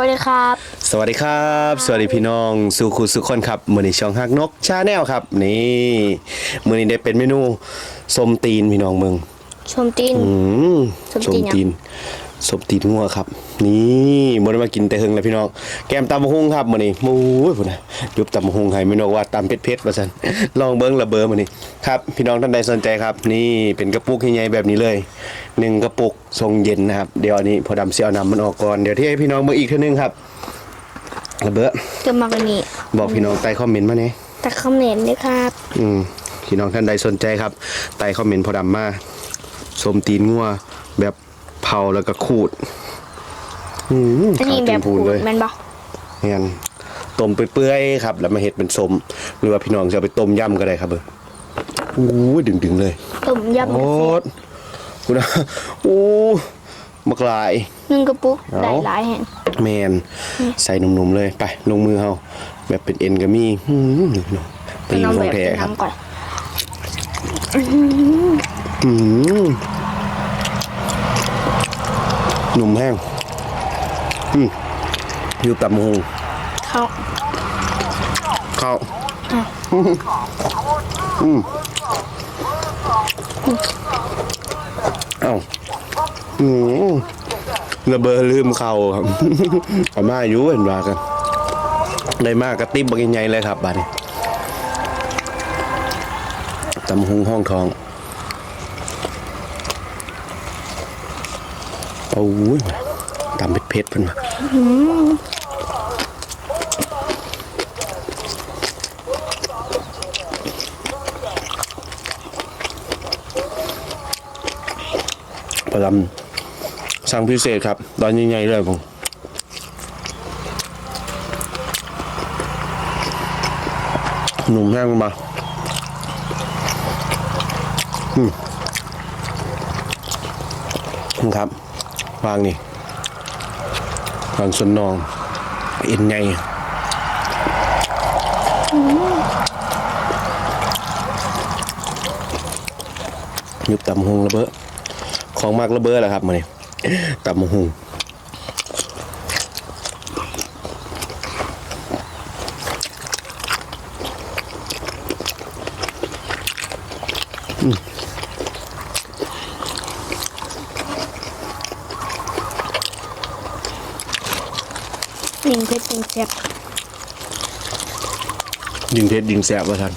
สวัสดีครับ สวัสดีครับ สวัสดีพี่น้องสุขุสุขคนครับมือนี้ช่องฮักนกชาแนลครับ นี่มือนี้ได้เป็นเมนูส้มตีนพี่น้องเมืองชมตีนอืมส้มตีนยังน ส้มตีนงัวครับ นี่มือนี้มากินแต่เฮงเลยพี่น้องแกมตำบักหุงครับมือนี้มู้ยพุ่นนะยุบตำบักหุงให้ไม่นกว่าตำเผ็ดๆว่าซั่นลองเบิ้งระเบ้อมือนี้ครับพี่น้องท่านใดสนใจครับ นี่เป็นกระปุกใหญ่ๆแบบนี้เลยหนึ่งกระปุกทรงเย็นนะครับเดี๋ยวอันนี้พอดำเสียเอาน้ำมันออกก่อนเดี๋ยวที่ให้พี่น้องเบิ่งอีกเทีนึงครับระเบ้อเกิดมากันนี้บอกพี่น้องใต้คอมเมนต์มาเนี่ยแต่คอมเมนต์ด้วยครับอืมพี่น้องท่านใดสนใจครับใต้คอมเมนต์พอดำมาสมตีนงัวแบบ เผาแล้วก็ขูดอืมอันนี้ขาวแบเต็บมพูนเลยแมันบอกเงี้ยต้มเปื่อยๆครับ แล้วมาเห็ดเป็นสมหรือว่าพี่น้องจะเอาไปต้มยำก็ได้ครับเบอร์อู้ยดึงๆเลย ต้มยำโอ้กระเซ็ดคุณนะอู้มักลาย หนึ่งกระปุกเอาได้หลายแห่งแมนใส่หนุ่มๆเลยไป ลงมือเฮาแบบเป็นเอ็นก็มีอืมตีนน้องขแบองบแท้เป็นครับน้ำก่อนอืมห นุ่มแห้งอืมอยู่ตับมงเขาเข้าอะอืมเอ้าอืมระเบอลืมเข่าครับเอามาอยู่เห็นว่ากันได้มากกระติบบางใหญ่ๆเลยครับบัดนี้ตำหุงห้องทอง อ้ยตำเผ็ดๆเพิ่นว่าประลำสั่งพิเศษครับ ตอนใหญ่ๆเลยผมหนุ่มแห้งมาอืมครับ วางนี่วางส่วนนอง เอ็นไงยุบตำหงระเบ้อของมากระเบ้อแหละครับมาเนี่ยตำหงอืม ยิงเพชรยิงแซ่บ ยิงเพชรยิงแสบว่าท่าน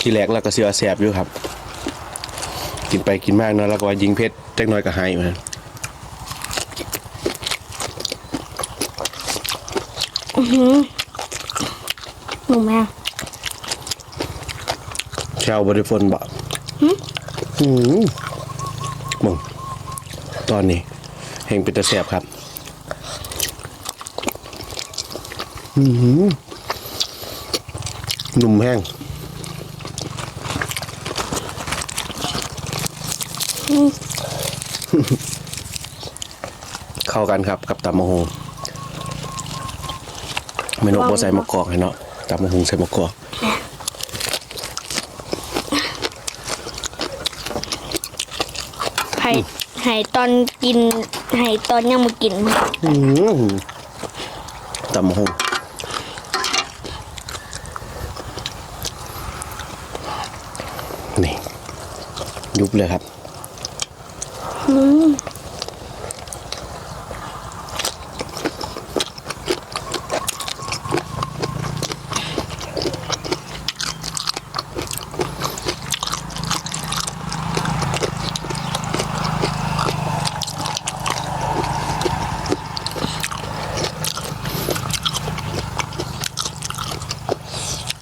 ทีแรกเราก็เสือแสบอยู่ครับ กินไปกินมากเนาะแล้วก็ว่ายิงเพชรจักหน้อยก็หายเหมือนกันหนุ่มแม่แชวบริฟนบะอืมมึงตอนนี้แห่งเป็นตะแสบครับ อืม หนุ่มแห้งเข้ากันครับกับตำมะฮงไม่นกบ่ใส่มะกอกให้เนาะตำมะฮงใส่มะกอกให้ให้ตอนกินให้ตอนยังมากินอืมตำมะฮง ยุบเลยครับ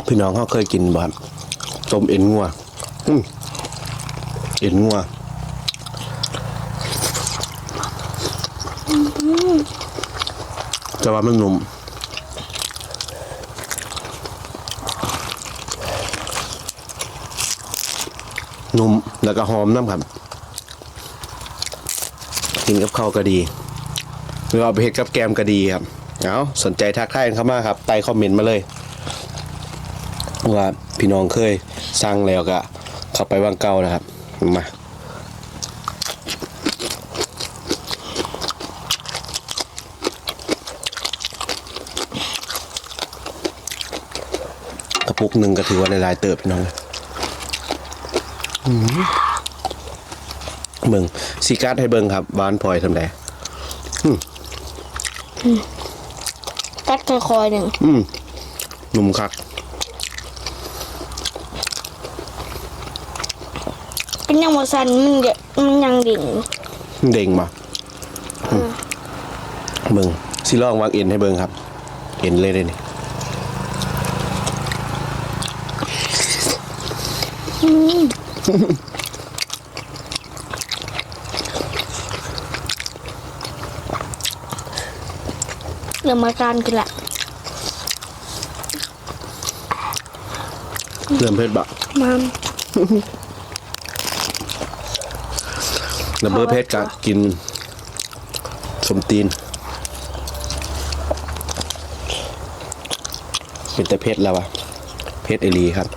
พี่น้องเขาเคยกินบ่ครับต้มเอ็นงัวอืม เอ็นงัวแต่ว่ามันหนุ่มนุ่มแล้วก็หอมน้ำครับ กินกับข้าวก็ดีหรือเอาไปเฮ็ดกับแกมก็ดีครับ เอาสนใจทักทายกันเข้ามาครับใต้คอมเมนต์มาเลย ว่าพี่น้องเคยสร้างแล้วก็เข้าไปวางเก่านะครับ มากระปุกหนึ่งก็ถือว่าในลายเติบน้องเบิงซีการ์ดให้เบิงครับบ้านพลอยทำไรกัดคอยหนึ่งหนุ่มคัก เป็นยังโมซันมันเยอะมันยังดิ่งเด้งมาอืมเบิ่งสิลองวางเอ็นให้เบิ่งครับ เอ็นเลยได้นี่เรื่องมาการกันละเริ่มเผ็ดบะมา มระเบิดเผ็ดกะกินสมตีน เป็นแต่เผ็ดแล้ววะเผ็ดเอลีครับ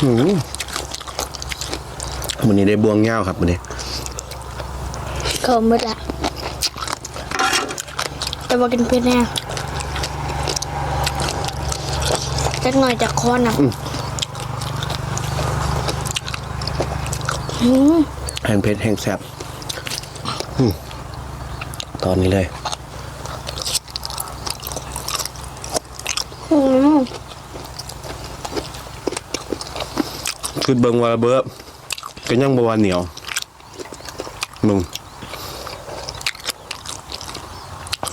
หืมวันนี้ได้บวงเง่าวครับวันนี้เขาหมดละแต่ว่ากินเผ็ดแน่ จักหน่อยจากคอนะอืมแห้งเผ็ดแห้งแซ่บอืมตอนนี้เลยอืมคือเบิงว่าเบิบก็ยังบวาเหนียวมึง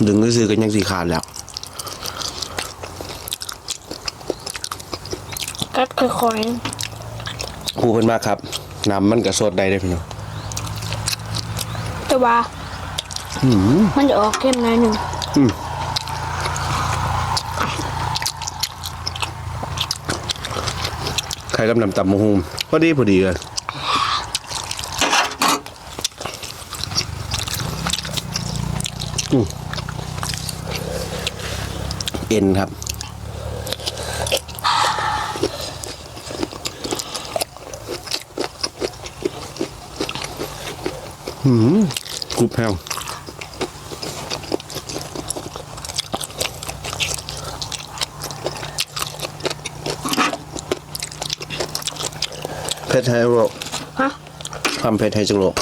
ดึงซื้อๆก็ยังสีขาดแล้ว กัดคอยผู้เพิ่นมากครับน้ำมันก็สดได้เด้อพี่น้องๆแต่ว่าอืม มันจะออกเข้มหน่อยหนึ่งใครกำนำตำมะฮุมพอดีพอดีเลยอืมเอ็นครับ อืมกรุบแพงเพชรไทยโลกฮะความเพชรไทยจังโลก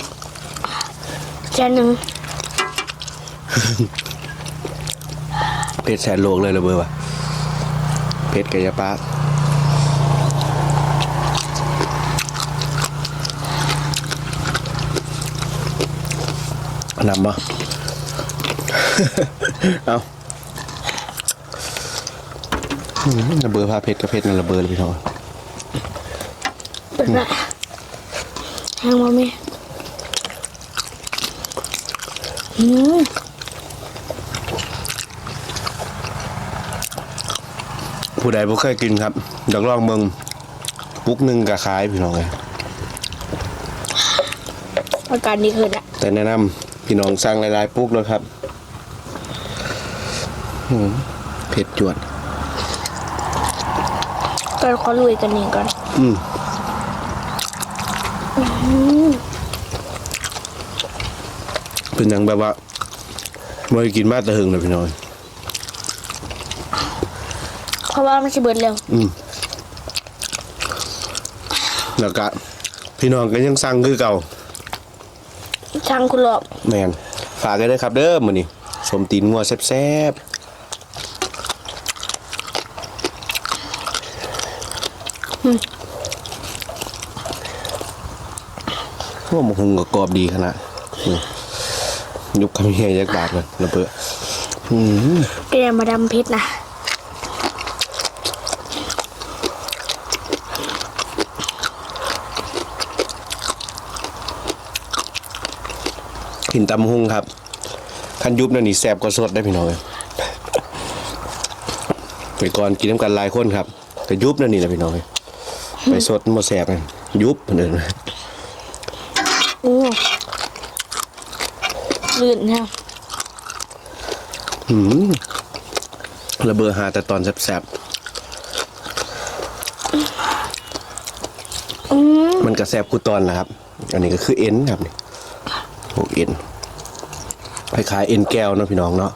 แค่หนึ่งเพชรแสนโลกเลยระเบอร์วะเพชรกายปา นำมาเอาอืมระเบอร์พาเพชรกับเพชรนั่นระเบอร์เลยพี่น้องเป็นไรแห้งมาไหมอืมผู้ใดบ่เคยกินครับอยากลองเมืองปุกหนึ่งกับขายพี่น้องเลยอาการดีขึ้นละแต่แนะนำ พี่น้องสั่งหลายๆปุกเลยครับอืมเผ็ดจวดก็ขอลุยกันนี่ก่อน อืมเป็นอย่างแบบว่าไม่ได้กินมาแต่หึงเลยพี่น้องเพราะว่ามันจะเบิดเร็ว อืมแล้วก็พี่น้องก็ยังสั่งคือเก่า ช่างคุณหลอกแมนฝากกันด้วยครับเด้อมื้อนี้สมตีนงัวแซ่บๆว่ามันคงก็กรอบดีขนาดนี่ยุบคำเฮียยักบาทเลยระเบิดอืมเกลียมาดำพิษนะ กินตำหุงครับคันยุบนั่นนี่แซ่บกว่าสดได้พี่น้องเอ้ยไปก่อนกินน้ำกันหลายคนครับแต่ยุบนั่นนี่แหละพี่น้องเอ้ยไปสดมันบ่แซ่บกันยุบเหมือนเดิมโอ้ลื่นนะอืมระเบิดหาแต่ตอนแซ่บอืมๆมันก็แซ่บกูตอนแหละครับ อันนี้ก็คือเอ็นครับนี่ พวกเอ็นคล้ายๆเอ็นแก้วเนาะพี่น้องเนาะ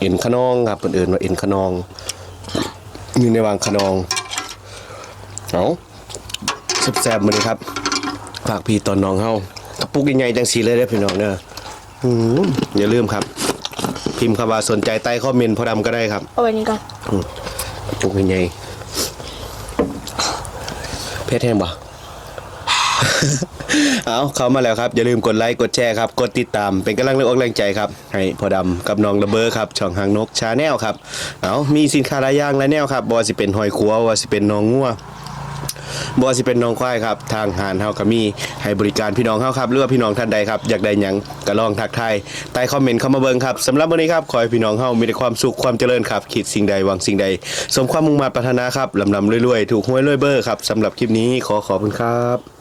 เอ็นขนองครับเพิ่นเอิ้นว่าเอ็นขนองอยู่ในวางขนองเอาแซ่บๆมื้อนี้ครับฝากพี่ตอนน้องเฮากระปุกใหญ่ๆจังสีเลยเด้อพี่น้องเด้ออืมอย่าลืมครับ พิมพ์คำว่าสนใจใต้คอมเมนต์พอดำก็ได้ครับเอาไว้นี่ก่อนกระปุกใหญ่ๆเพชรแห้งบ่ เอาเข้ามาแล้วครับอย่าลืมกดไลค์กดแชร์ครับกดติดตามเป็นกำลังแรงอกแรงใจครับให้พอดำกับน้องระเบอครับช่องหางนกชาแนลครับเอามีสินค้าหลายอย่างหลายแนวครับบ่ว่าสิเป็นหอยขัวบ่ว่าสิเป็นน้องงัวบ่ว่าสิเป็นน้องควายครับทางหานเฮาก็มีให้บริการพี่น้องเฮาครับหรือว่าพี่น้องท่านใดครับอยากได้หยังก็ลองทักทายใต้คอมเมนต์เข้ามาเบิ่งครับสำหรับวันนี้ครับขอให้พี่น้องเฮามีแต่ความสุขความเจริญครับคิดสิ่งใดหวังสิ่งใด สมความมุ่งมั่นปรารถนาครับลำลำรวยๆถูกหวยรวยเบอร์ครับสำหรับคลิปนี้ขอขอบคุณครับ